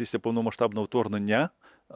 після повномасштабного вторгнення. е,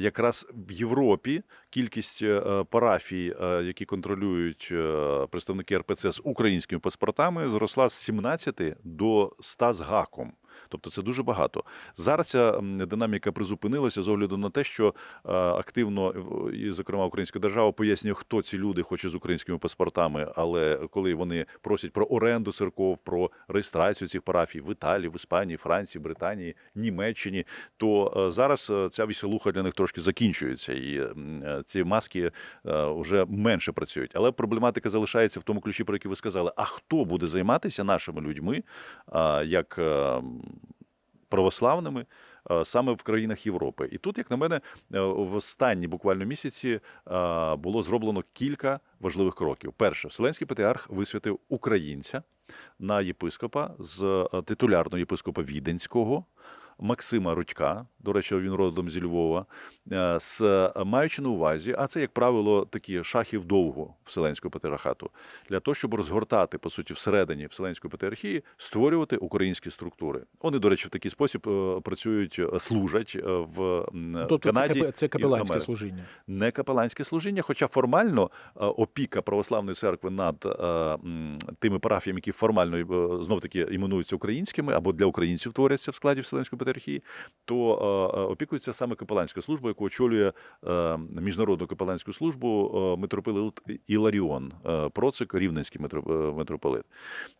Якраз в Європі кількість е, парафій, е, які контролюють е, представники РПЦ з українськими паспортами, зросла з 17 до 100 з гаком. Тобто це дуже багато. Зараз ця динаміка призупинилася з огляду на те, що е, активно, е, і, зокрема, українська держава пояснює, хто ці люди, хоч з українськими паспортами, але коли вони просять про оренду церков, про реєстрацію цих парафій в Італії, в Іспанії, Франції, Британії, Німеччині, то е, зараз е, ця веселуха для них трошки закінчується, і е, ці маски вже менше працюють. Але проблематика залишається в тому ключі, про який ви сказали. А хто буде займатися нашими людьми, як е, православними? Саме в країнах Європи, і тут, як на мене, е, в останні буквально місяці е, було зроблено кілька важливих кроків. Перше, Вселенський патріарх висвятив українця на єпископа з е, титулярного єпископа Віденського. Максима Рудька, до речі, він родом зі Львова, е, з маючи на увазі, а це, як правило, такі шахи вдовго Вселенського патріархату, для того, щоб розгортати, по суті, всередині Вселенської патріархії, створювати українські структури. Вони, до речі, в такий спосіб е, працюють, е, служать е, в м, Тобто це, Канаді. це в капеланське служіння. не капеланське служіння, хоча формально е, опіка православної церкви над е, тими парафіями, які формально знов таки іменуються українськими або для українців творяться в складі Вселенської патріархії, то е, е, опікується саме капеланська служба, яку очолює е, міжнародну капеланську службу е, митрополит Іларіон е, Процик, рівненський митро- е, митрополит.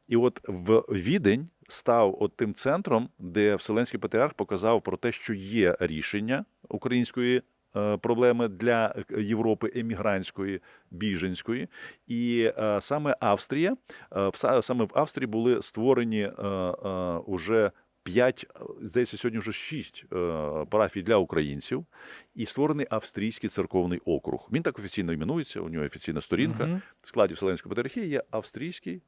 І от в Відень став от тим центром, де Вселенський патріарх показав про те, що є рішення української е, проблеми для Європи емігрантської, біженської. І е, саме Австрія, е, саме в Австрії були створені е, е, уже. П'ять, е, здається, сьогодні вже шість е, парафій для українців, і створений австрійський церковний округ. Він так офіційно іменується. У нього офіційна сторінка Мгм. в складі Вселенської патріархії є австрійський е,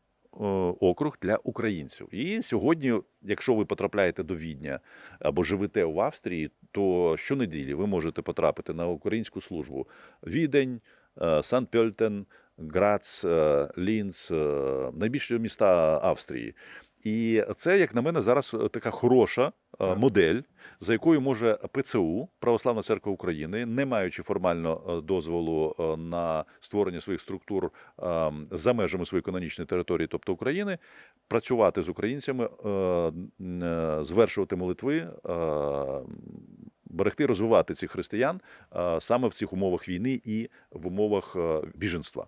округ для українців. І сьогодні, якщо ви потрапляєте до Відня або живете в Австрії, то щонеділі ви можете потрапити на українську службу. Відень, е, Сан-Пьольтен, Грац, Лінц, найбільші міста Австрії. І це, як на мене, зараз е, така хороша е, модель, за якою може ПЦУ, Православна церква України, не маючи формально е, дозволу на створення своїх структур е, за межами своєї канонічної території, тобто України, працювати з українцями, звершувати молитви, берегти, розвивати цих християн саме в цих умовах війни і в умовах біженства.